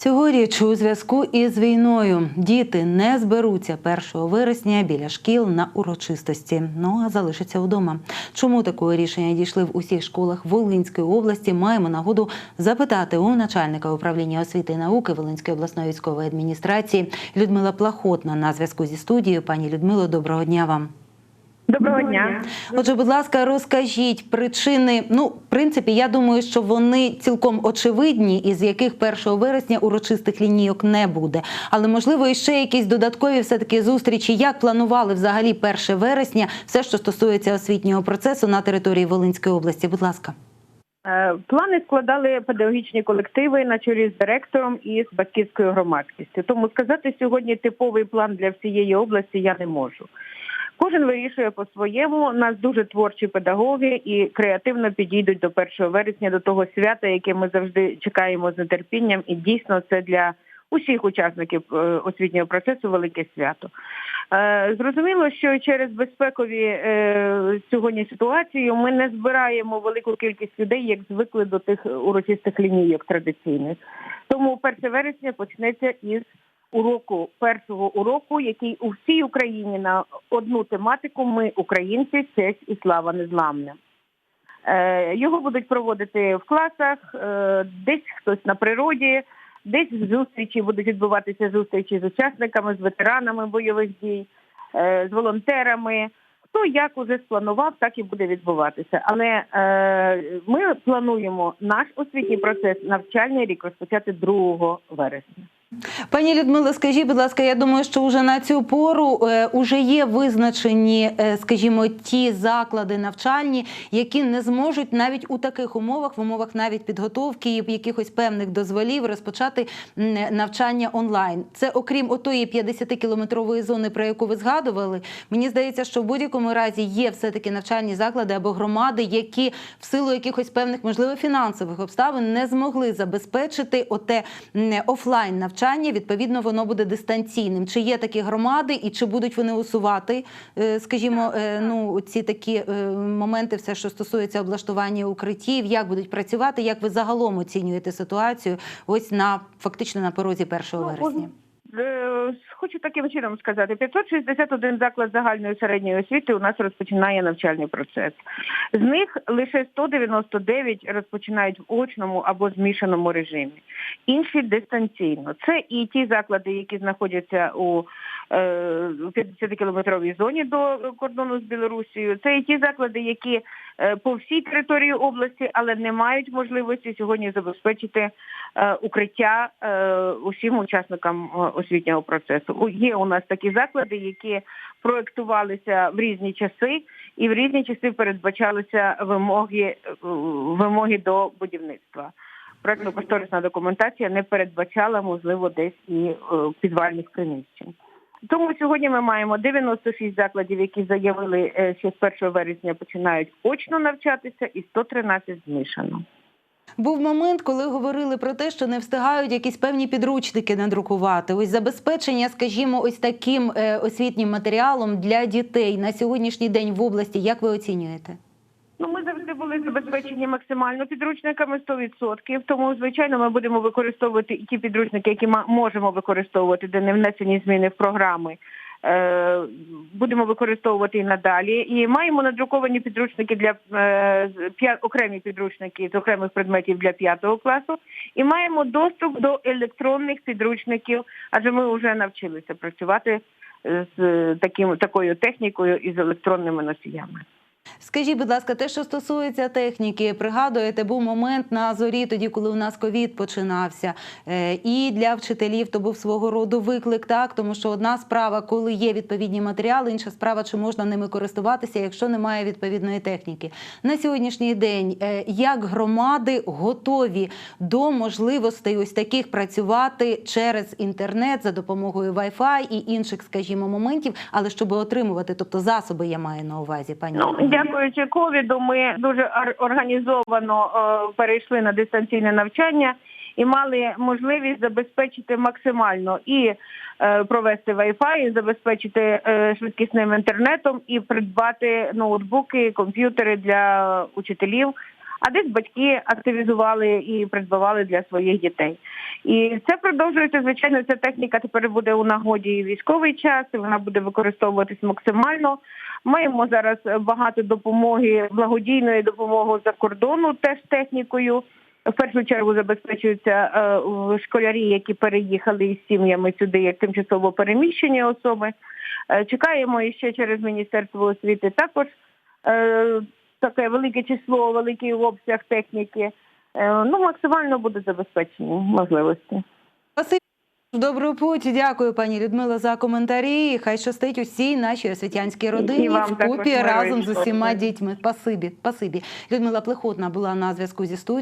Цьогоріч у зв'язку із війною діти не зберуться 1 вересня біля шкіл на урочистості, ну а залишаться вдома. Чому такого рішення дійшли в усіх школах Волинської області? Маємо нагоду запитати у начальника управління освіти і науки Волинської обласної військової адміністрації Людмила Плахотна на зв'язку зі студією. Пані Людмило, доброго дня вам. Доброго дня. Отже, будь ласка, розкажіть причини. Ну, в принципі, я думаю, що вони цілком очевидні, із яких 1 вересня урочистих лінійок не буде. Але можливо, і ще якісь додаткові все таки зустрічі. Як планували взагалі 1 вересня все, що стосується освітнього процесу на території Волинської області? Будь ласка. Е, Плани складали педагогічні колективи на чолі з директором і з батьківською громадськістю. Тому сказати сьогодні типовий план для всієї області я не можу. Кожен вирішує по-своєму. У нас дуже творчі педагоги і креативно підійдуть до 1 вересня, до того свята, яке ми завжди чекаємо з нетерпінням. І дійсно це для усіх учасників е, освітнього процесу велике свято. Е, Зрозуміло, що через безпекові е, сьогодні ситуацію ми не збираємо велику кількість людей, як звикли до тих урочистих лінійок традиційних. Тому 1 вересня почнеться із уроку першого уроку, який у всій Україні на одну тематику Ми українці, честь і слава незламна. Е, Його будуть проводити в класах, е, десь хтось на природі, десь зустрічі будуть відбуватися зустрічі з учасниками, з ветеранами бойових дій, е, з волонтерами. Хто як уже спланував, так і буде відбуватися. Але е, ми плануємо наш освітній процес навчальний рік розпочати 2 вересня. Пані Людмила, скажіть, будь ласка, я думаю, що вже на цю пору е, уже є визначені, е, скажімо, ті заклади навчальні, які не зможуть навіть у таких умовах, в умовах навіть підготовки і якихось певних дозволів розпочати навчання онлайн. Це окрім отої 50-кілометрової зони, про яку ви згадували. Мені здається, що в будь-якому разі є все таки навчальні заклади або громади, які в силу якихось певних, можливо, фінансових обставин не змогли забезпечити оте офлайн навчання. Відповідно, воно буде дистанційним. Чи є такі громади, і чи будуть вони усувати, е, скажімо, е, ну ці такі е, моменти, все, що стосується облаштування укриттів, як будуть працювати? Як ви загалом оцінюєте ситуацію? Ось на фактично на порозі 1 вересня? Е, Хочу таким чином сказати: 561 заклад загальної середньої освіти у нас розпочинає навчальний процес. З них лише 199 розпочинають в очному або змішаному режимі. Інші дистанційно. Це і ті заклади, які знаходяться у е, 50-кілометровій зоні до кордону з Білорусією. Це і ті заклади, які е, по всій території області, але не мають можливості сьогодні забезпечити е, укриття е, усім учасникам е, освітнього процесу. Є у нас такі заклади, які проектувалися в різні часи, і в різні часи передбачалися вимоги, вимоги до будівництва. Проектно-кошторисна документація не передбачала, можливо, десь і е, підвальних приміщень. Тому сьогодні ми маємо 96 закладів, які заявили, е, що з 1 вересня починають очно навчатися, і 113 змішано. Був момент, коли говорили про те, що не встигають якісь певні підручники надрукувати. Ось забезпечення, скажімо, ось таким е, освітнім матеріалом для дітей на сьогоднішній день в області. Як ви оцінюєте? Ну, ми завжди були забезпечені максимально підручниками 100%, Тому, звичайно, ми будемо використовувати і ті підручники, які ма- можемо використовувати, де не внесені зміни в програми. Е, будемо використовувати і надалі. І маємо надруковані підручники для е, окремі підручники з окремих предметів для п'ятого класу. І маємо доступ до електронних підручників, адже ми вже навчилися працювати з таким такою технікою і з електронними носіями. Скажіть, будь ласка, те, що стосується техніки, пригадуєте, був момент на зорі, тоді, коли у нас ковід починався. Е, І для вчителів то був свого роду виклик, так тому що одна справа, коли є відповідні матеріали, інша справа, чи можна ними користуватися, якщо немає відповідної техніки. На сьогоднішній день е, як громади готові до можливостей ось таких працювати через інтернет за допомогою Wi-Fi і інших, скажімо, моментів, але щоб отримувати, тобто засоби, я маю на увазі, пані. Дякуючи ковіду, ми дуже організовано е, перейшли на дистанційне навчання і мали можливість забезпечити максимально і е, провести Wi-Fi, і забезпечити е, швидкісним інтернетом, і придбати ноутбуки, комп'ютери для учителів. А десь батьки активізували і придбавали для своїх дітей. І це продовжується. Звичайно, ця техніка тепер буде у нагоді і військовий час, і вона буде використовуватись максимально. Маємо зараз багато допомоги, благодійної допомоги за кордону, теж технікою. В першу чергу забезпечуються е, школярі, які переїхали із сім'ями сюди як тимчасово переміщені особи. Е, Чекаємо іще через Міністерство освіти також е, таке велике число, великий обсяг техніки. Е, ну, максимально будуть забезпечені можливості. Доброго путь, дякую, пані Людмила, за коментарі. Хай щастить усій нашій освітянській родині в купі разом з усіма дітьми. Спасибі, спасибі. Людмила Плехотна була на зв'язку зі студією.